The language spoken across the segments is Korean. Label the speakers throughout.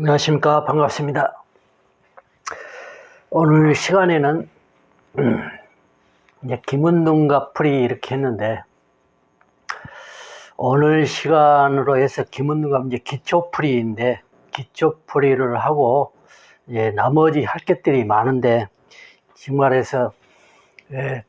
Speaker 1: 안녕하십니까 반갑습니다. 오늘 시간에는 음, 이제 김은동과 풀이 이렇게 했는데 오늘 시간으로 해서 김은동과 이제 기초풀이인데 기초풀이를 하고 이제 나머지 할 것들이 많은데 정말해서 예,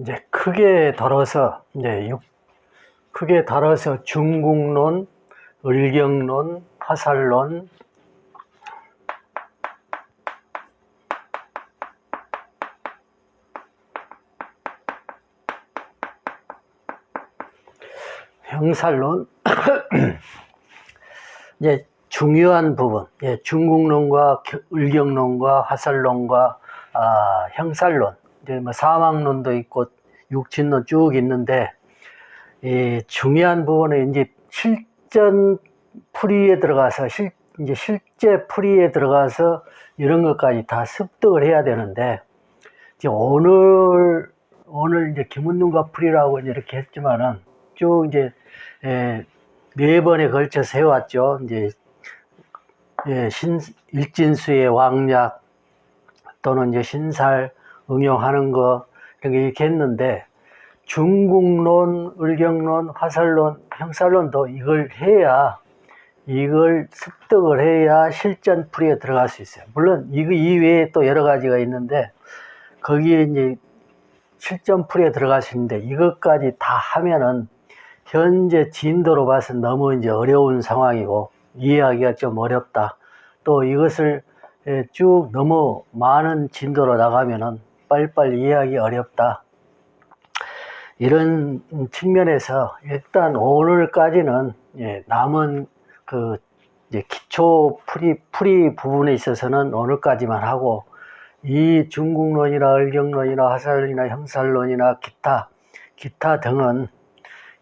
Speaker 1: 이제 크게 덜어서 이제 육, 크게 덜어서 중국론, 을경론, 화살론, 형살론 이제 중요한 부분, 예, 중국론과 겨- 을경론과 화살론과 아, 형살론, 이제 뭐 사망론도 있고 육친론 쭉 있는데 이 중요한 부분은 이제 실전 풀이에 들어가서 실 이제 실제 풀이에 들어가서 이런 것까지 다 습득을 해야 되는데 이제 오늘 오늘 이제 김은능과 풀이라고 이렇게 했지만은 쭉 이제 예, 네 번에 걸쳐서 해왔죠. 이제 예, 신 일진수의 왕약 또는 이제 신살 응용하는 거 이런 게 했는데 중국론, 을경론, 화살론, 형살론도 이걸 해야 이걸 습득을 해야 실전 풀이에 들어갈 수 있어요. 물론 이거 이외에 또 여러 가지가 있는데 거기에 이제 실전 풀이에 들어갈 수 있는데 이것까지 다 하면은 현재 진도로 봐서 너무 이제 어려운 상황이고 이해하기가 좀 어렵다. 또 이것을 예, 쭉 너무 많은 진도로 나가면은 빨리빨리 이해하기 어렵다. 이런 측면에서 일단 오늘까지는 예, 남은 그 기초 풀이 풀이 부분에 있어서는 오늘까지만 하고 이 중국론이나 을경론이나 화살론이나 형살론이나 기타 기타 등은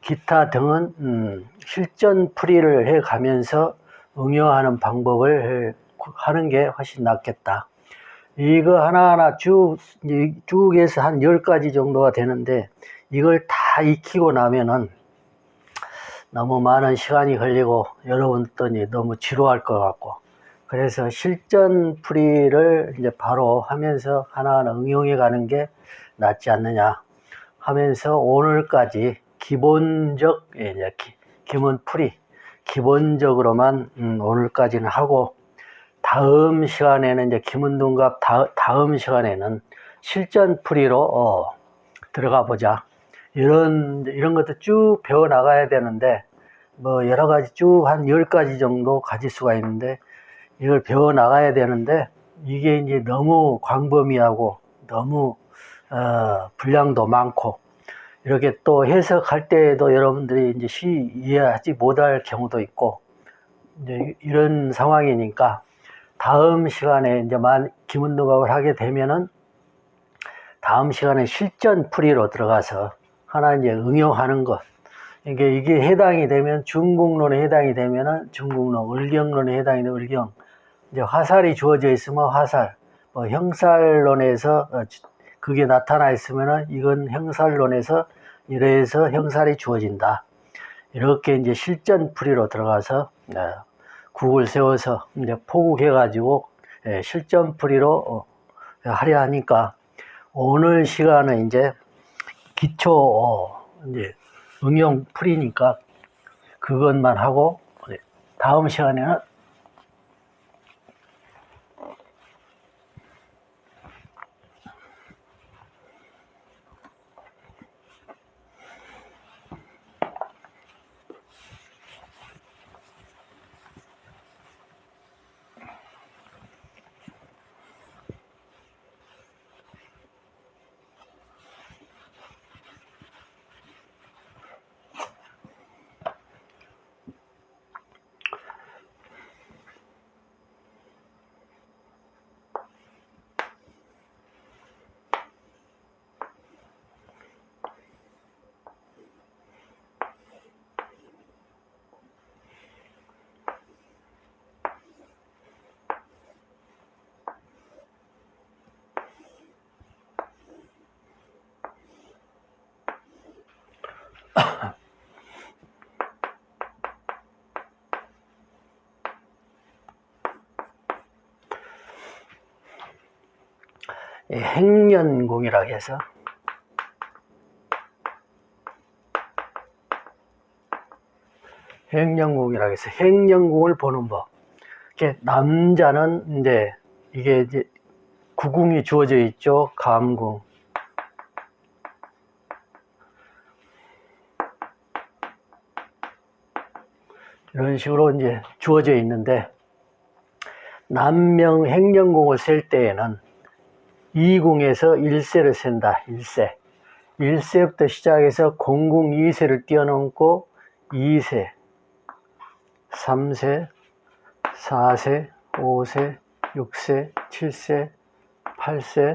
Speaker 1: 기타 등은 음, 실전 풀이를 해 가면서 응용하는 방법을 해- 하는 게 훨씬 낫겠다. 이거 하나하나 쭉, 이- 쭉 해서 한 10가지 정도가 되는데, 이걸 다 익히고 나면은 너무 많은 시간이 걸리고, 여러분들이 너무 지루할 것 같고, 그래서 실전 풀이를 이제 바로 하면서 하나하나 응용해 가는 게 낫지 않느냐 하면서 오늘까지 기본적, 예, 이제 기, 기본 풀이, 기본적으로만 음, 오늘까지는 하고, 다음 시간에는 이제 김은동갑 다, 다음 시간에는 실전 풀이로 어, 들어가 보자. 이런 이런 것도 쭉 배워 나가야 되는데 뭐 여러 가지 쭉한열 가지 정도 가질 수가 있는데 이걸 배워 나가야 되는데 이게 이제 너무 광범위하고 너무 어, 분량도 많고 이렇게 또 해석할 때에도 여러분들이 이제 쉬 이해하지 못할 경우도 있고 이제 이런 상황이니까 다음 시간에 이제 만 기문능각을 하게 되면은 다음 시간에 실전 풀이로 들어가서 하나 이제 응용하는 것. 이게 이게 해당이 되면 중국론에 해당이 되면은 중국론, 을경론에 해당이 되면 을경. 이제 화살이 주어져 있으면 화살. 뭐 형살론에서 어, 지- 그게 나타나 있으면은 이건 형살론에서 이래서 형살이 주어진다. 이렇게 이제 실전 풀이로 들어가서 어, 국을 세워서 이제 포국해가지고 예, 실전풀이로 어, 하려 하니까 오늘 시간은 이제 기초 어, 이제 응용 풀이니까 그것만 하고 예, 다음 시간에는 행년궁이라고 해서 행년궁이라고 해서 행년궁을 보는 법. 이렇게 남자는 이제 이게 이제 구궁이 주어져 있죠. 감궁. 이런 식으로 이제 주어져 있는데 남명 행령궁을 셀 때에는 2궁에서 1세를 센다. 1세. 1세부터 시작해서 공궁 2세를 뛰어넘고 2세, 3세, 4세, 5세, 6세, 7세, 8세,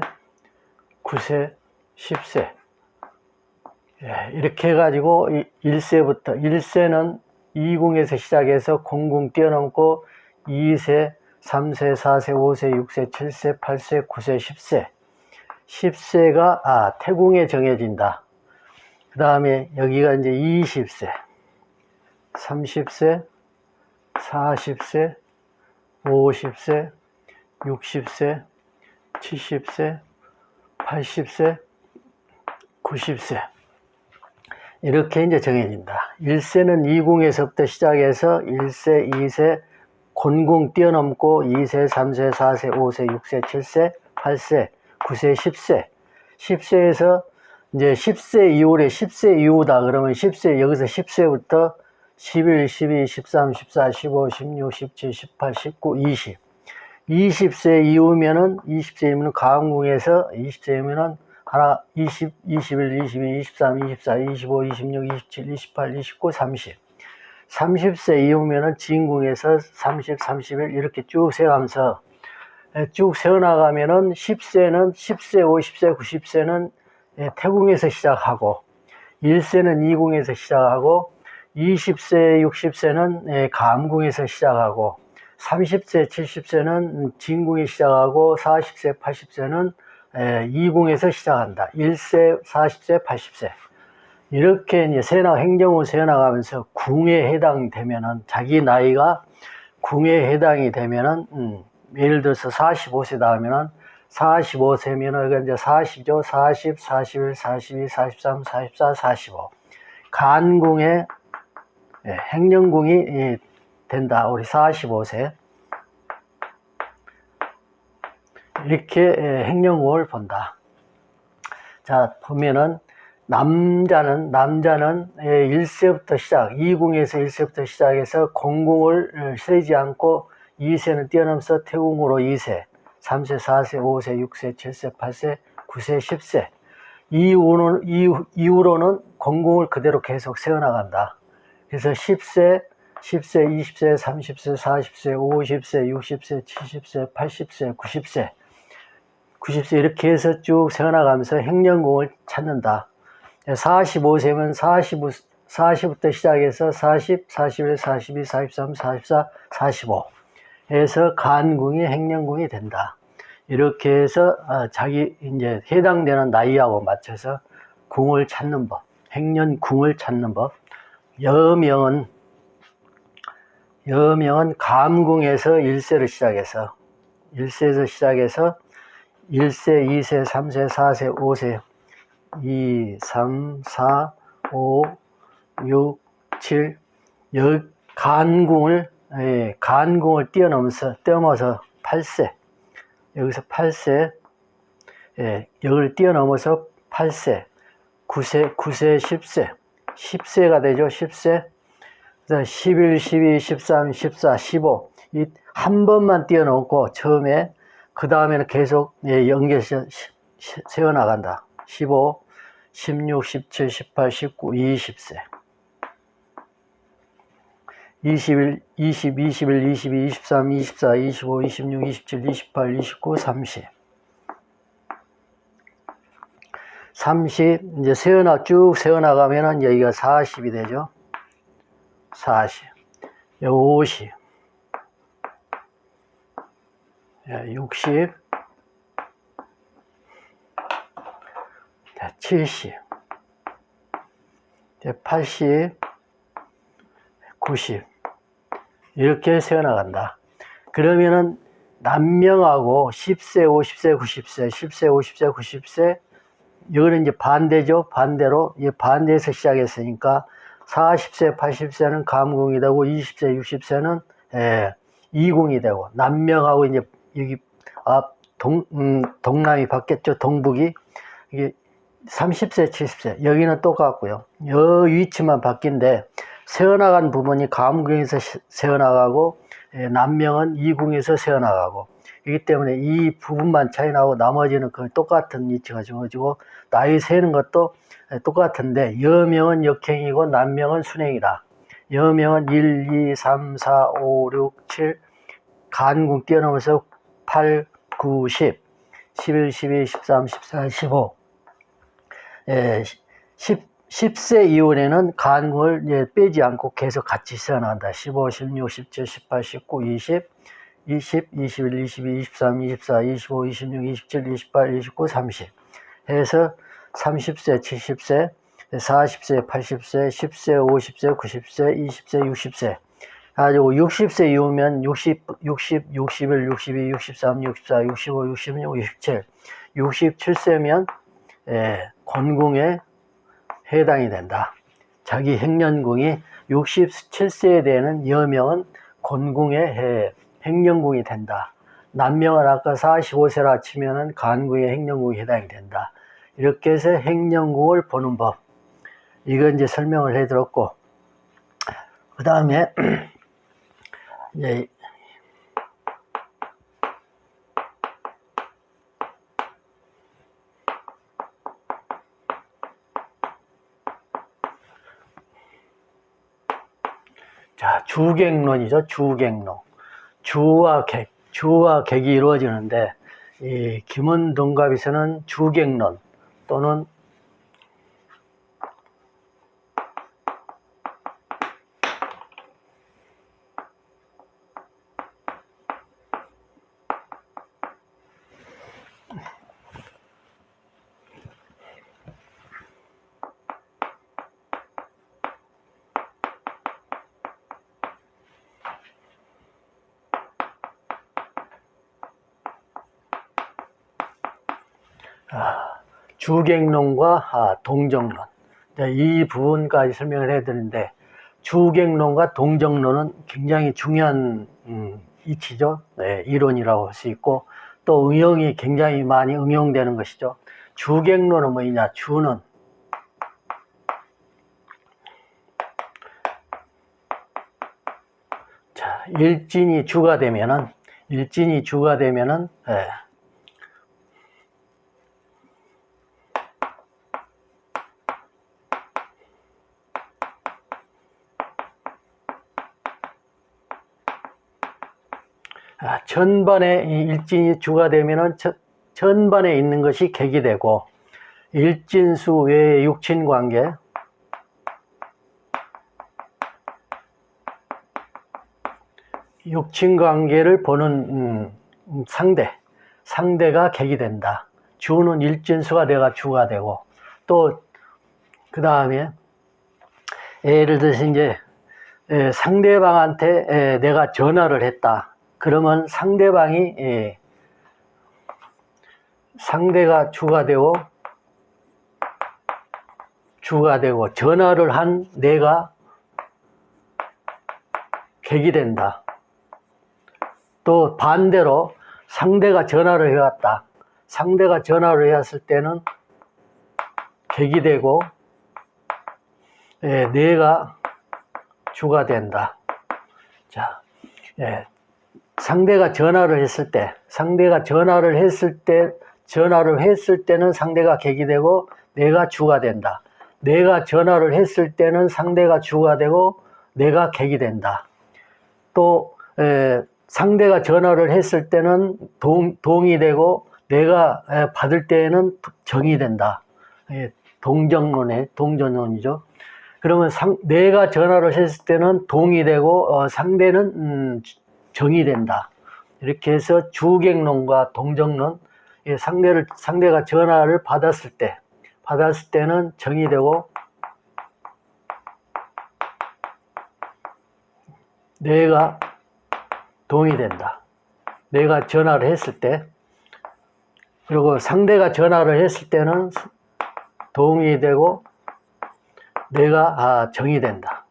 Speaker 1: 9세, 10세. 예, 이렇게 해가지고 1세부터 1세는 2궁에서 시작해서 공궁 뛰어넘고 2세, 3세, 4세, 5세, 6세, 7세, 8세, 9세, 10세. 10세가 아, 태궁에 정해진다. 그 다음에 여기가 이제 20세, 30세, 40세, 50세, 60세, 70세, 80세, 90세. 이렇게 이제 정해진다. 1세는 2궁에서부터 시작해서 1세, 2세, 곤궁 뛰어넘고 2세, 3세, 4세, 5세, 6세, 7세, 8세, 9세, 10세. 10세에서 이제 10세 이후에 10세 이후다 그러면 10세 여기서 10세부터 11, 12, 13, 14, 15, 16, 17, 18, 19, 20. 20세 이후면은 20세이면 가흥궁에서 20세이면은 하나 20, 21, 22, 23, 24, 25, 26, 27, 28, 29, 30. 30세 이후면은 진궁에서 30, 31 이렇게 쭉 세가면서 쭉 세어나가면은 10세는 10세, 50세, 90세는 태궁에서 시작하고 1세는 2궁에서 시작하고 20세, 60세는 감궁에서 시작하고 30세, 70세는 진궁에 시작하고 40세, 80세는 2궁에서 시작한다. 1세, 40세, 80세. 이렇게 이제 세나 행정을 세어나가면서 궁에 해당되면은 자기 나이가 궁에 해당이 되면은 음, 예를 들어서 45세 다음에는 45세면은 이제 40죠. 40, 41, 42, 43, 44, 45. 간궁에 예, 행령궁이 예, 된다. 우리 45세. 이렇게 예, 행령궁을 본다. 자, 보면은 남자는 남자는 1세부터 시작, 2궁에서 1세부터 시작해서 공궁을 세지 않고 2세는 뛰어넘어서 태궁으로 2세, 3세, 4세, 5세, 6세, 7세, 8세, 9세, 10세. 이후는, 이후, 이후로는 공궁을 그대로 계속 세워나간다. 그래서 10세, 10세, 20세, 30세, 40세, 50세, 60세, 70세, 80세, 90세, 90세 이렇게 해서 쭉 세워나가면서 행령궁을 찾는다. 45세면 45, 40부터 시작해서 40, 41, 42, 43, 44, 45 해서 간궁이 행령궁이 된다. 이렇게 해서 어, 자기 이제 해당되는 나이하고 맞춰서 궁을 찾는 법, 행년 궁을 찾는 법. 여명은 여명은 감궁에서 1세를 시작해서 1세에서 시작해서 1세, 2세, 3세, 4세, 5세, 2, 3, 4, 5, 6, 7, 여, 간궁을, 예, 간궁을 뛰어넘어서, 뛰어넘어서 8세. 여기서 8세, 예, 여기를 뛰어넘어서 8세, 9세, 9세, 10세. 10세가 되죠, 10세. 11, 12, 13, 14, 15. 이 한 번만 뛰어넘고 처음에 그 다음에는 계속 예, 연결해서 세워나간다. 15, 16, 17, 18, 19, 20세. 21, 20, 21, 22, 23, 24, 25, 26, 27, 28, 29, 30. 30, 이제 세어나, 쭉 세어나가면은 여기가 40이 되죠. 40. 50. 60. 70, 80, 90 이렇게 세어나간다. 그러면은 남명하고 10세, 50세, 90세, 10세, 50세, 90세 이거는 이제 반대죠. 반대로 이 반대에서 시작했으니까 40세, 80세는 감궁이 되고 20세, 60세는 예, 이궁이 되고 남명하고 이제 여기 앞 동, 음, 동남이 바뀌었죠. 동북이 이게 30세, 70세 여기는 똑같고요. 여 위치만 바뀐데 새어나간 부분이 감궁에서 시- 새어나가고 예, 남명은 이궁에서 새어나가고 이기 때문에 이 부분만 차이 나고 나머지는 거의 똑같은 위치가 주어지고 나이 세는 것도 예, 똑같은데 여명은 역행이고 남명은 순행이다. 여명은 1, 2, 3, 4, 5, 6, 7 간궁 뛰어넘어서 8, 9, 10 11, 12, 13, 14, 15 예, 10, 10 세 이후에는 간궁을 이제 빼지 않고 계속 같이 써나간다. 15, 16, 17, 18, 19, 20, 20, 21, 22, 23, 24, 25, 26, 27, 28, 29, 30 해서 30세, 70세, 40세, 80세, 10세, 50세, 90세, 20세, 60세. 가지고 60세 이후면 60, 60, 61, 62, 63, 64, 65, 66, 67, 67세면 예, 권궁에 해당이 된다. 자기 행년궁이 67세에 되는 여명은 권궁의 해, 행년궁이 된다. 남명은 아까 45세라 치면은 간궁의 행년궁이 해당이 된다. 이렇게 해서 행년궁을 보는 법. 이건 이제 설명을 해드렸고, 그 다음에 이제 자, 주객론이죠. 주객론. 주와 객, 주와 객이 이루어지는데 이 김원동갑에서는 주객론 또는 주객론과 아, 동정론 네, 이 부분까지 설명을 해드리는데 주객론과 동정론은 굉장히 중요한 음, 이치죠. 네, 이론이라고 할 수 있고 또 응용이 굉장히 많이 응용되는 것이죠. 주객론은 뭐냐? 주는 자 일진이 주가 되면은 일진이 주가 되면은 예, 아, 전반에 이 일진이 주가 되면은 저- 전반에 있는 것이 객이 되고 일진수 외의 육친 관계 육친 관계를 보는 음, 음, 상대 상대가 객이 된다. 주는 일진수가 내가 주가 되고 또 그 다음에 예를 들어서 이제 에, 상대방한테 에, 내가 전화를 했다. 그러면 상대방이 예, 상대가 주가 되고 주가 되고 전화를 한 내가 객이 된다. 또 반대로 상대가 전화를 해왔다. 상대가 전화를 해왔을 때는 객이 되고 예, 내가 주가 된다. 자, 예, 상대가 전화를 했을 때, 상대가 전화를 했을 때, 전화를 했을 때는 상대가 객이 되고 내가 주가 된다. 내가 전화를 했을 때는 상대가 주가 되고 내가 객이 된다. 또 에, 상대가 전화를 했을 때는 동, 동이 되고 내가 에, 받을 때에는 정이 된다. 예, 동정론의 동전론이죠. 그러면 상, 내가 전화를 했을 때는 동이 되고 어, 상대는 음, 정이 된다. 이렇게 해서 주객론과 동정론, 예, 상대를 상대가 전화를 받았을 때, 받았을 때는 정이 되고 내가 동이 된다. 내가 전화를 했을 때 그리고 상대가 전화를 했을 때는 동이 되고 내가 아, 정이 된다.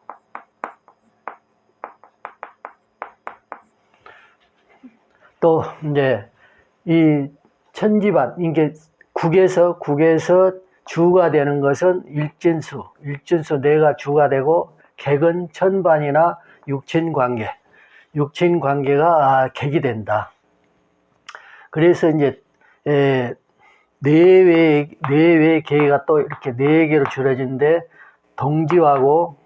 Speaker 1: 또 이제 이 천지반 이게 국에서 국에서 주가 되는 것은 일진수, 일진수 내가 주가 되고 객은 천반이나 육친 관계, 육친 관계가 아, 객이 된다. 그래서 이제 에, 내외 내외 계가 또 이렇게 네 개로 줄여지는데 동지하고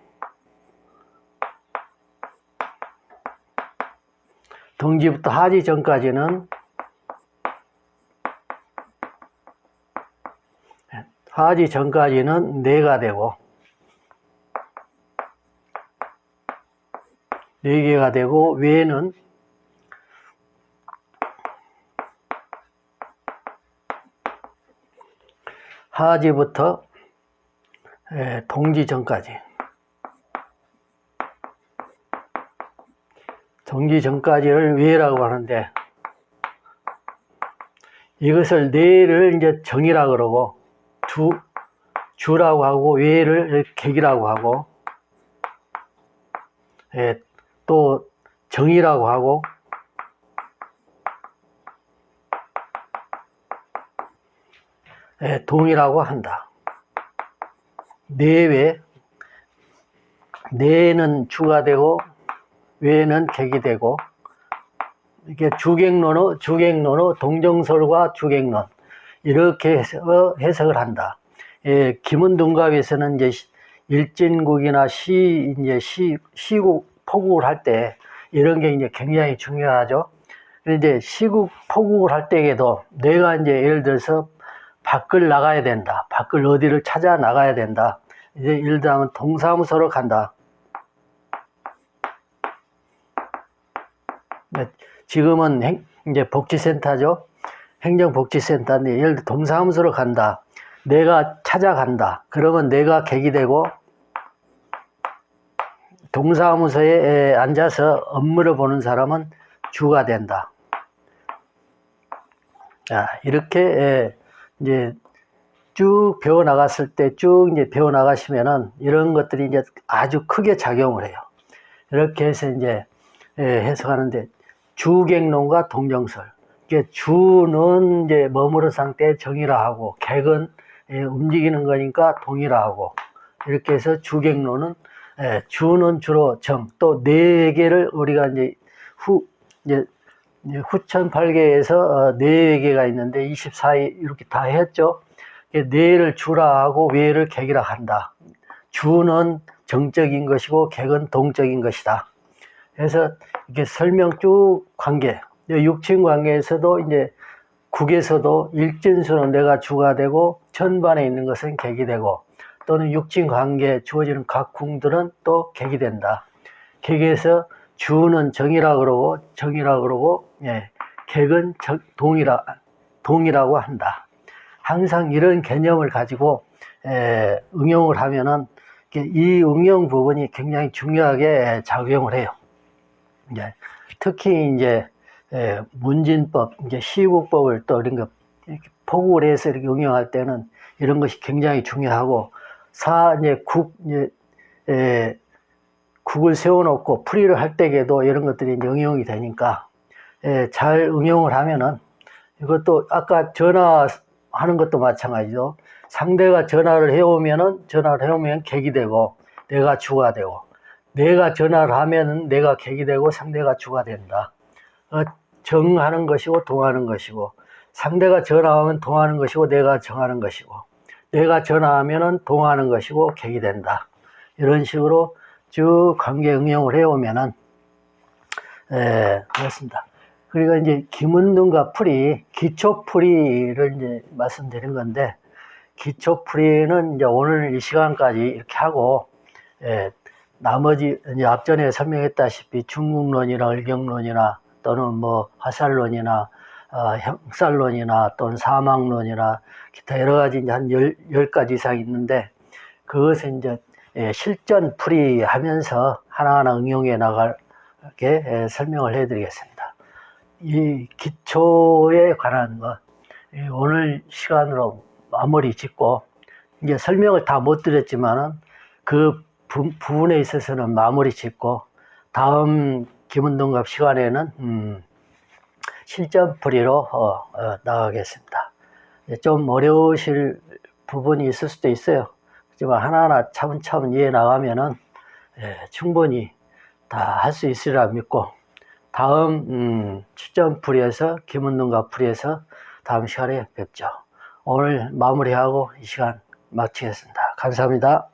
Speaker 1: 동지부터 하지 전까지는 하지 전까지는 네가 되고 네 개가 되고 외에는 하지부터 에, 동지 전까지 동지 전까지를 외라고 하는데 이것을 내를 이제 정이라 그러고 주 주라고 하고 외를 객이라고 하고 예, 또 정이라고 하고 예, 동이라고 한다. 내외 내는 주가 되고 외는 객이 되고 이게 주객론의 주객론의 동정설과 주객론 이렇게 해석을 한다. 예, 김은동갑에서는 이제 시- 일진국이나 시 이제 시 시국 포국을 할 때 이런 게 이제 굉장히 중요하죠. 그런데 시국 포국을 할 때에도 내가 이제 예를 들어서 밖을 나가야 된다. 밖을 어디를 찾아 나가야 된다. 이제 들면 동사무소로 간다. 지금은 행, 이제 복지센터죠. 행정복지센터인데 예를 들어 동사무소로 간다. 내가 찾아간다. 그러면 내가 객이 되고 동사무소에 앉아서 업무를 보는 사람은 주가 된다. 자, 이렇게 에, 이제 쭉 배워 나갔을 때 쭉 이제 배워 나가시면은 이런 것들이 이제 아주 크게 작용을 해요. 이렇게 해서 이제 예, 해석하는데 주객론과 동정설. 이게 주는 이제 머무른 상태 정이라 하고 객은 예, 움직이는 거니까 동이라 하고 이렇게 해서 주객론은 예, 주는 주로 정 또 네 개를 우리가 이제 후 이제 이제 후천 8개에서 네 개가 있는데 24일 이렇게 다 했죠. 네를 주라 하고 외를 객이라 한다. 주는 정적인 것이고 객은 동적인 것이다. 그래서 이게 설명 쭉 관계, 육친 관계에서도 이제 국에서도 일진수는 내가 주가 되고 천반에 있는 것은 객이 되고 또는 육친 관계에 주어지는 각 궁들은 또 객이 된다. 객에서 주는 정이라 그러고 정이라 그러고 예, 객은 정, 동이라 동이라고 한다. 항상 이런 개념을 가지고 에, 응용을 하면은 이 응용 부분이 굉장히 중요하게 작용을 해요. 이제 특히 이제 에, 문진법, 이제 시국법을 또 이런 거 포국을 해서 이렇게 응용할 때는 이런 것이 굉장히 중요하고 사 이제 국 이제 에, 국을 세워놓고 풀이를 할 때에도 이런 것들이 응용이 되니까 예, 잘 응용을 하면은 이것도 아까 전화하는 것도 마찬가지죠. 상대가 전화를 해오면은 전화를 해오면 객이 되고 내가 주가 되고 내가 전화를 하면은 내가 객이 되고 상대가 주가 된다. 어, 정하는 것이고 동하는 것이고 상대가 전화하면 동하는 것이고 내가 정하는 것이고 내가 전화하면은 동하는 것이고 객이 된다. 이런 식으로 쭉 관계 응용을 해오면은 에, 그렇습니다. 그리고 이제 김은둥과 풀이 기초 풀이를 이제 말씀드린 건데 기초 풀이는 이제 오늘 이 시간까지 이렇게 하고 에, 나머지 이제 앞전에 설명했다시피 중국론이나 을경론이나 또는 뭐 화살론이나 어, 형살론이나 또는 사망론이나 기타 여러 가지 이제 한 열, 열 가지 이상 있는데 그것을 이제 예, 실전 풀이 하면서 하나하나 응용해 나갈게 예, 설명을 해드리겠습니다. 이 기초에 관한 것 예, 오늘 시간으로 마무리 짓고 이제 설명을 다 못 드렸지만은 그 부, 부분에 있어서는 마무리 짓고 다음 기문동갑 시간에는 음, 실전풀이로 어, 어, 나가겠습니다. 예, 좀 어려우실 부분이 있을 수도 있어요. 하지만 하나하나 차분차분 이해 나가면은 예, 충분히 다 할 수 있으리라 믿고 다음 음, 출전풀이에서 김은동갑 풀이에서 다음 시간에 뵙죠. 오늘 마무리하고 이 시간 마치겠습니다. 감사합니다.